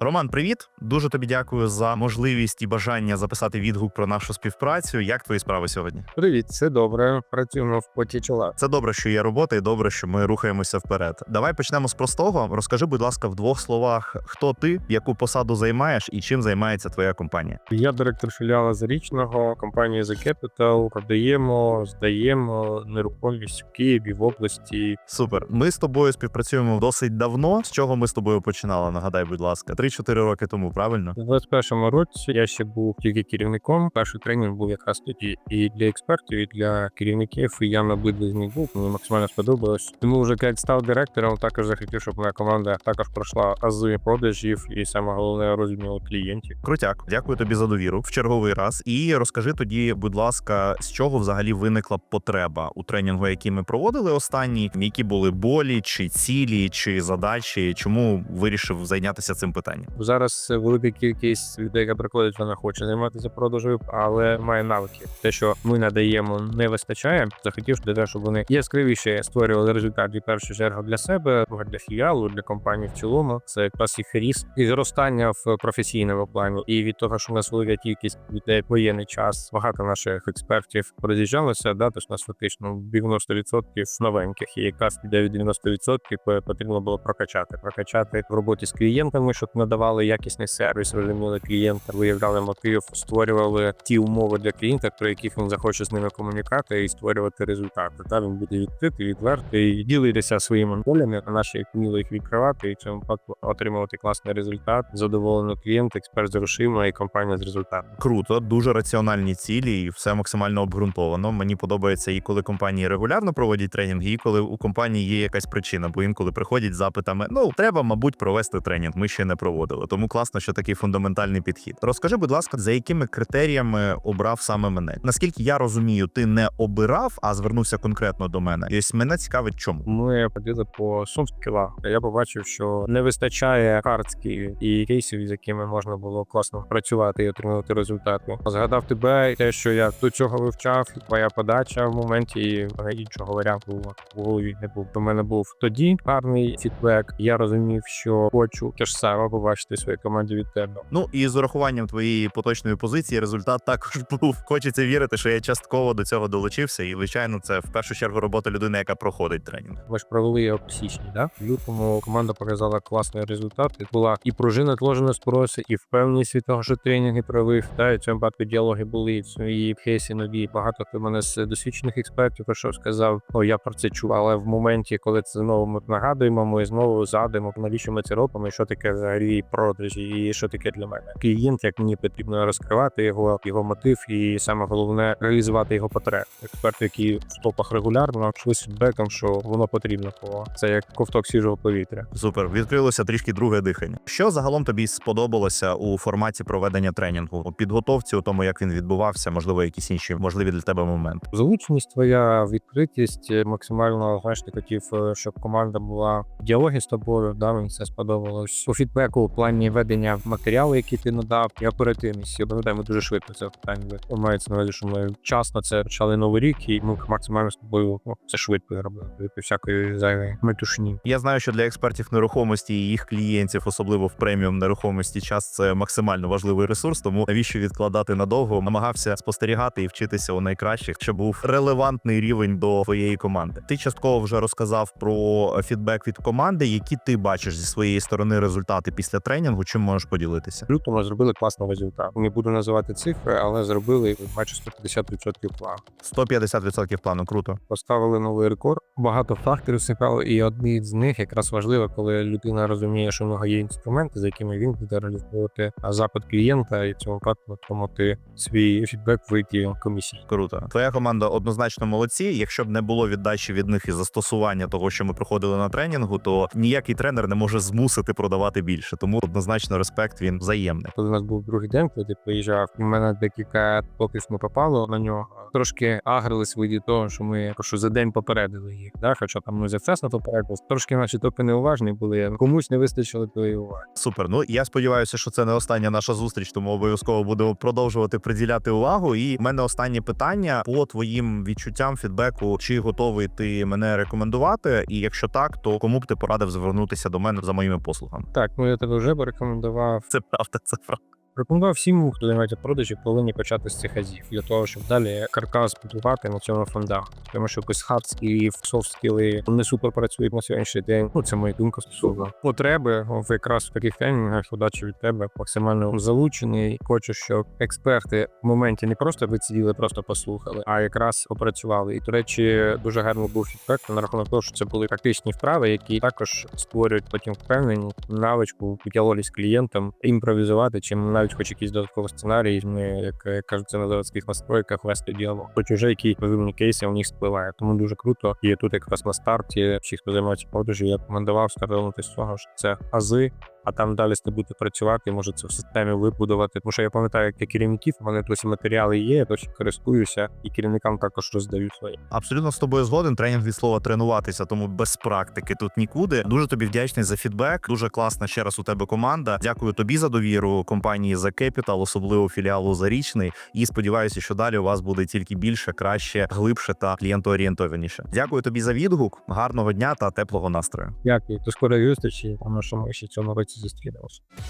Роман, привіт! Дуже тобі дякую за можливість і бажання записати відгук про нашу співпрацю. Як твої справи сьогодні? Привіт, все добре. Працюємо в поті чола. Це добре, що є робота, і добре, що ми рухаємося вперед. Давай почнемо з простого. Розкажи, будь ласка, в двох словах, хто ти, яку посаду займаєш і чим займається твоя компанія. Я директор філіала зарічного компанії The Capital. Продаємо, здаємо нерухомість в Києві в області. Супер. Ми з тобою співпрацюємо досить давно. З чого ми з тобою починали? Нагадай, будь ласка, 3-4 роки тому, правильно? У 21-му році я ще був тільки керівником. Перший тренінг був якраз тоді і для експертів, і для керівників. І я на обидві з них був. Мені максимально сподобалось. Тому вже як став директором, також захотів, щоб моя команда також пройшла ази продажів і саме головне розміру клієнтів. Крутяк, дякую тобі за довіру в черговий раз. І розкажи тоді, будь ласка, з чого взагалі виникла потреба у тренінгу, який ми проводили останній, які були болі, чи цілі, чи задачі, чому вирішив зайнятися цим питанням? Зараз велика кількість людей, яка приходить, вона хоче займатися продажем, але має навики. Те, що ми надаємо, не вистачає. Захотів для того, щоб вони яскравіше створювали результат в першу чергу для себе, для філіалу, для компанії в цілому. Це якраз їх ріст і зростання в професійному плані. І від того, що в нас велика кількість людей воєнний час, багато наших експертів роз'їжджалося. Да, тож у нас фактично 90% новеньких, і якраз піде від 90% потрібно було прокачати. Прокачати в роботі з клієнтами, щоб надавали якісний сервіс, розуміли клієнта, виявляли мотив, створювали ті умови для клієнта, про яких він захоче з ними комунікати і створювати результати. Та він буде відкритий, відвертий, ділитися своїми молями, а наші вміли їх відкривати і в цьому випадку отримувати класний результат. Задоволений клієнт, експерт з грошима і компанія з результатом. Круто, дуже раціональні цілі, і все максимально обґрунтовано. Мені подобається і коли компанії регулярно проводять тренінги, і коли у компанії є якась причина, бо інколи приходять з запитами: ну треба, мабуть, провести тренінг. Ми ще не проводили. Тому класно, що такий фундаментальний підхід. Розкажи, будь ласка, за якими критеріями обрав саме мене? Наскільки я розумію, ти не обирав, а звернувся конкретно до мене. І ось мене цікавить, чому. Ми ходили по skillах. Я побачив, що не вистачає картки і кейсів, з якими можна було класно працювати і отримувати результати. Згадав тебе те, що я до цього вивчав, твоя подача в моменті і іншого варіанту в голові не був. У мене був тоді гарний фідбек. Я розумів, що хочу те ж саме побачити в своїй команді від тебе. Ну і з урахуванням твоєї поточної позиції результат також був. Хочеться вірити, що я частково до цього долучився, і звичайно, це в першу чергу робота людини, яка проходить тренінг. Ми ж провели його в січні, да? В лютому команда показала класний результат. І була і пружина тложена спроси, і впевненість від того, що тренінги провів. Да, і в цьому випадку діалоги були і в кейсі нові. Багато хто мене з досвідчених експертів прийшов, сказав, о, я про це чув. Але в моменті, коли це знову ми нагадуємо, ми знову згадуємо, навіщо ми це робимо, і що таке взагалі продажі, і що таке для мене. Клієнт, як мені потрібно розкривати його, його мотив, і саме головне реалізувати його потреби. Експерт, який в топах регулярно з фідбеком, що воно потрібно, бо це як ковток свіжого повітря. Супер, відкрилося трішки друге дихання. Що загалом тобі сподобалося у форматі проведення тренінгу? У підготовці, у тому, як він відбувався, можливо, якісь інші можливі для тебе моменти. Залученість твоя, відкритість е, максимально знаєш, ти хотів, е, щоб команда була в діалогі з тобою. Да, мені це сподобалось. По фідбеку у плані ведення матеріалу, який ти надав, і оперативність. Я пам'ятаю, ми дуже швидко це питання. Мається на увазі, що ми вчасно це почали новий рік, і ми максимально з тобою це швидко робили. Всякої зайвої метушні. Я знаю, що для експертів нерухомості і їх клієнтів, особливо в преміум нерухомості, час це максимально важливий ресурс. Тому навіщо відкладати надовго? Намагався спостерігати і вчитися у найкращих, щоб був релевантний рівень до твоєї команди. Ти частково вже розказав про фідбек від команди, які ти бачиш зі своєї сторони результати після тренінгу. Чим можеш поділитися? В лютому зробили класний результат. Не буду називати цифри, але зробили майже 150% плану. 150% плану круто. Поставили новий рекорд. Багато факторів зіграло, і одні з них якраз важливо, коли людина розуміє, що в нього є інструменти, за якими він буде реалізовувати запит клієнта, і в цьому випадку отримати свій фідбек в IT комісії. Круто. Твоя команда однозначно молодці. Якщо б не було віддачі від них і застосування того, що ми проходили на тренінгу, то ніякий тренер не може змусити продавати більше. Тому однозначно респект він взаємний. Коли у нас був другий день, коли ти приїжджав, у мене декілька топів ми попало на нього. Трошки агрились виді того, що ми що за день попередили їх. Да? Хоча там ми за вчасно попередили. Трошки наші топи неуважні були. Комусь не вистачило твоєї уваги. Супер. Ну я сподіваюся, що це не остання наша зустріч, тому обов'язково будемо продовжувати приділяти увагу. І в мене останнє питання по твоїм відчуттям, фідбеку, чи готовий ти мене рекомендувати? І якщо так, то кому б ти порадив звернутися до мене за моїми послугами? Так, ми тебе вже порекомендував. Це правда, це правда. Рекомендував всім, хто займається продажі, повинні почати з цих азів для того, щоб далі каркас будувати на цьому фундах. Тому що hard скілів, софт скіли не супер працюють на сьогоднішній день. Ну це моя думка стосовно потреби в якраз в таких тренінгах. Удачі від тебе максимально залучений. Хочу, щоб експерти в моменті не просто висиділи, просто послухали, а якраз опрацювали. І до речі, дуже гарний був фідбек на рахунок того, що це були практичні вправи, які також створюють потім впевненість, навичку в діалозі з клієнтом імпровізувати, чим навіть хоч якийсь додатковий сценарій, Ми, як кажуть, це на заводських настройках вести діалог. Хоч уже які позивні кейси у них спливає. Тому дуже круто. І тут якраз на старті всі, хто займається продажі, я рекомендував стартувати з цього, що це ази. А там далі з ним працювати, може це в системі вибудувати. Тому що я пам'ятаю, як для керівників у мене досі матеріали є, я досі користуюся, і керівникам також роздаю свої. Абсолютно з тобою згоден. Тренінг від слова тренуватися, тому без практики тут нікуди. Дуже тобі вдячний за фідбек. Дуже класна ще раз у тебе команда. Дякую тобі за довіру компанії за Capital, особливо філіалу Зарічний. І сподіваюся, що далі у вас буде тільки більше, краще, глибше та клієнтоорієнтованіше. Дякую тобі за відгук. Гарного дня та теплого настрою. Дякую, до скорої зустрічі, тому що ми ще цьому році esos estrenados. Né,